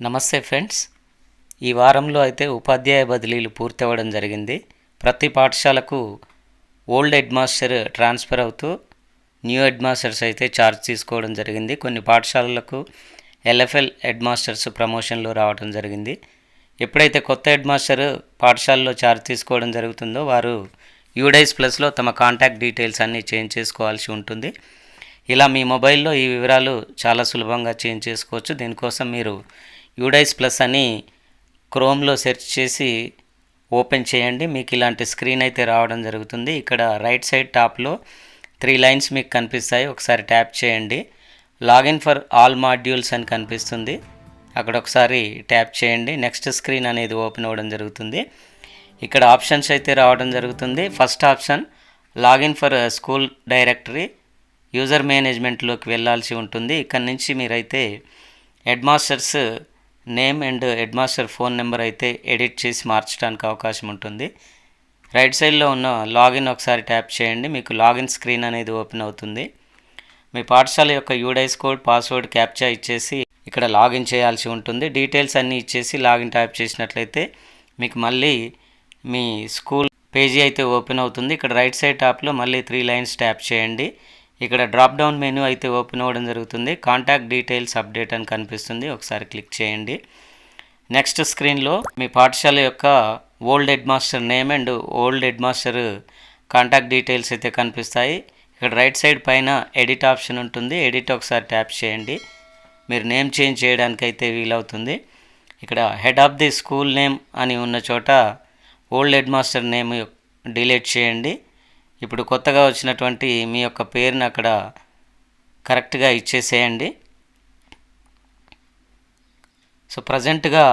నమస్తే ఫ్రెండ్స్. ఈ వారంలో అయితే ఉపాధ్యాయ బదిలీలు పూర్తవ్వడం జరిగింది. ప్రతి పాఠశాలకు ఓల్డ్ హెడ్ మాస్టర్ ట్రాన్స్ఫర్ అవుతూ న్యూ హెడ్ మాస్టర్స్ అయితే ఛార్జ్ తీసుకోవడం జరిగింది. కొన్ని పాఠశాలలకు ఎల్ఎఫ్ఎల్ హెడ్ మాస్టర్స్ ప్రమోషన్లు రావడం జరిగింది. ఎప్పుడైతే కొత్త హెడ్ మాస్టర్ పాఠశాలలో ఛార్జ్ తీసుకోవడం జరుగుతుందో వారు యూడైస్ ప్లస్లో తమ కాంటాక్ట్ డీటెయిల్స్ అన్నీ చేంజ్ చేసుకోవాల్సి ఉంటుంది. ఇలా మీ మొబైల్లో ఈ వివరాలు చాలా సులభంగా చేంజ్ చేసుకోవచ్చు. దీనికోసం మీరు యూడైస్ ప్లస్ అని క్రోమ్లో సెర్చ్ చేసి ఓపెన్ చేయండి. మీకు ఇలాంటి స్క్రీన్ అయితే రావడం జరుగుతుంది. ఇక్కడ రైట్ సైడ్ టాప్లో త్రీ లైన్స్ మీకు కనిపిస్తాయి. ఒకసారి ట్యాప్ చేయండి. లాగిన్ ఫర్ ఆల్ మాడ్యూల్స్ అని కనిపిస్తుంది. అక్కడ ఒకసారి ట్యాప్ చేయండి. నెక్స్ట్ స్క్రీన్ అనేది ఓపెన్ అవ్వడం జరుగుతుంది. ఇక్కడ ఆప్షన్స్ అయితే రావడం జరుగుతుంది. First option login for school directory user మేనేజ్మెంట్లోకి వెళ్ళాల్సి ఉంటుంది. ఇక్కడ నుంచి మీరైతే headmasters name and headmaster phone number అయితే ఎడిట్ చేసి మార్చడానికి అవకాశం ఉంటుంది. రైట్ సైడ్లో ఉన్న లాగిన్ ఒకసారి ట్యాప్ చేయండి. మీకు లాగిన్ స్క్రీన్ అనేది ఓపెన్ అవుతుంది. మీ పాఠశాల యొక్క యూడైస్ కోడ్ పాస్వర్డ్ క్యాప్చా ఇచ్చేసి ఇక్కడ లాగిన్ చేయాల్సి ఉంటుంది. డీటెయిల్స్ అన్నీ ఇచ్చేసి లాగిన్ ట్యాప్ చేసినట్లయితే మీకు మళ్ళీ మీ స్కూల్ పేజీ అయితే ఓపెన్ అవుతుంది. ఇక్కడ రైట్ సైడ్ టాప్లో మళ్ళీ త్రీ లైన్స్ ట్యాప్ చేయండి. ఇక్కడ డ్రాప్ డౌన్ మెనూ అయితే ఓపెన్ అవ్వడం జరుగుతుంది. కాంటాక్ట్ డీటెయిల్స్ అప్డేట్ అని కనిపిస్తుంది. ఒకసారి క్లిక్ చేయండి. నెక్స్ట్ స్క్రీన్లో మీ పాఠశాల యొక్క old headmaster name and old headmaster contact details అయితే కనిపిస్తాయి. ఇక్కడ రైట్ సైడ్ పైన ఎడిట్ ఆప్షన్ ఉంటుంది. ఎడిట్ ఒకసారి ట్యాప్ చేయండి. మీరు నేమ్ చేంజ్ చేయడానికి అయితే వీలవుతుంది. ఇక్కడ head of the school name అని ఉన్న చోట old head master name delete చేయండి. ఇప్పుడు కొత్తగా వచ్చినటువంటి మీ యొక్క పేరుని అక్కడ కరెక్ట్గా ఇచ్చేసేయండి. సో ప్రజెంట్గా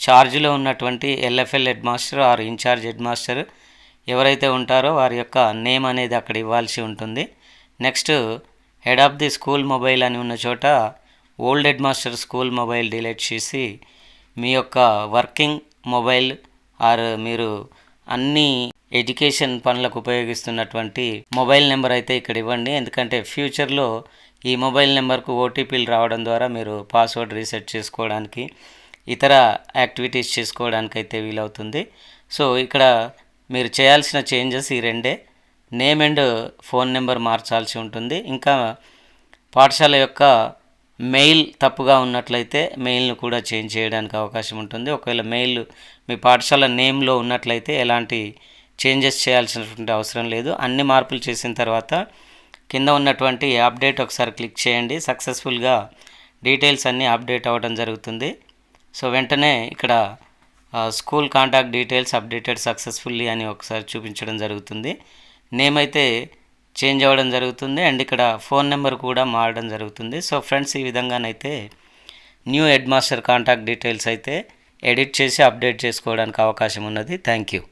ఛార్జ్లో ఉన్నటువంటి LFL headmaster or incharge headmaster ఎవరైతే ఉంటారో వారి యొక్క నేమ్ అనేది అక్కడ ఇవ్వాల్సి ఉంటుంది. Next head of the school mobile అని ఉన్న చోట old headmaster school mobile delete చేసి మీ యొక్క వర్కింగ్ మొబైల్ ఆర్ మీరు అన్ని ఎడ్యుకేషన్ పనులకు ఉపయోగిస్తున్నటువంటి మొబైల్ నెంబర్ అయితే ఇక్కడ ఇవ్వండి. ఎందుకంటే ఫ్యూచర్లో ఈ మొబైల్ నెంబర్కు ఓటీపీలు రావడం ద్వారా మీరు పాస్వర్డ్ రీసెట్ చేసుకోవడానికి ఇతర యాక్టివిటీస్ చేసుకోవడానికి అయితే వీలవుతుంది. సో ఇక్కడ మీరు చేయాల్సిన చేంజెస్ ఈ రెండే. నేమ్ అండ్ ఫోన్ నెంబర్ మార్చాల్సి ఉంటుంది. ఇంకా పాఠశాల యొక్క మెయిల్ తప్పుగా ఉన్నట్లయితే మెయిల్ను కూడా చేంజ్ చేయడానికి అవకాశం ఉంటుంది. ఒకవేళ మెయిల్ మీ పాఠశాల నేమ్లో ఉన్నట్లయితే ఎలాంటి చేంజెస్ చేయాల్సినటువంటి అవసరం లేదు. అన్ని మార్పులు చేసిన తర్వాత కింద ఉన్నటువంటి అప్డేట్ ఒకసారి క్లిక్ చేయండి. సక్సెస్ఫుల్గా డీటెయిల్స్ అన్నీ అప్డేట్ అవ్వడం జరుగుతుంది. సో వెంటనే ఇక్కడ school contact details updated successfully అని ఒకసారి చూపించడం జరుగుతుంది. నేమ్ అయితే చేంజ్ అవ్వడం జరుగుతుంది అండ్ ఇక్కడ ఫోన్ నెంబర్ కూడా మారడం జరుగుతుంది. సో ఫ్రెండ్స్ ఈ విధంగానైతే new head master contact details అయితే ఎడిట్ చేసి అప్డేట్ చేసుకోవడానికి అవకాశం ఉన్నది. Thank you.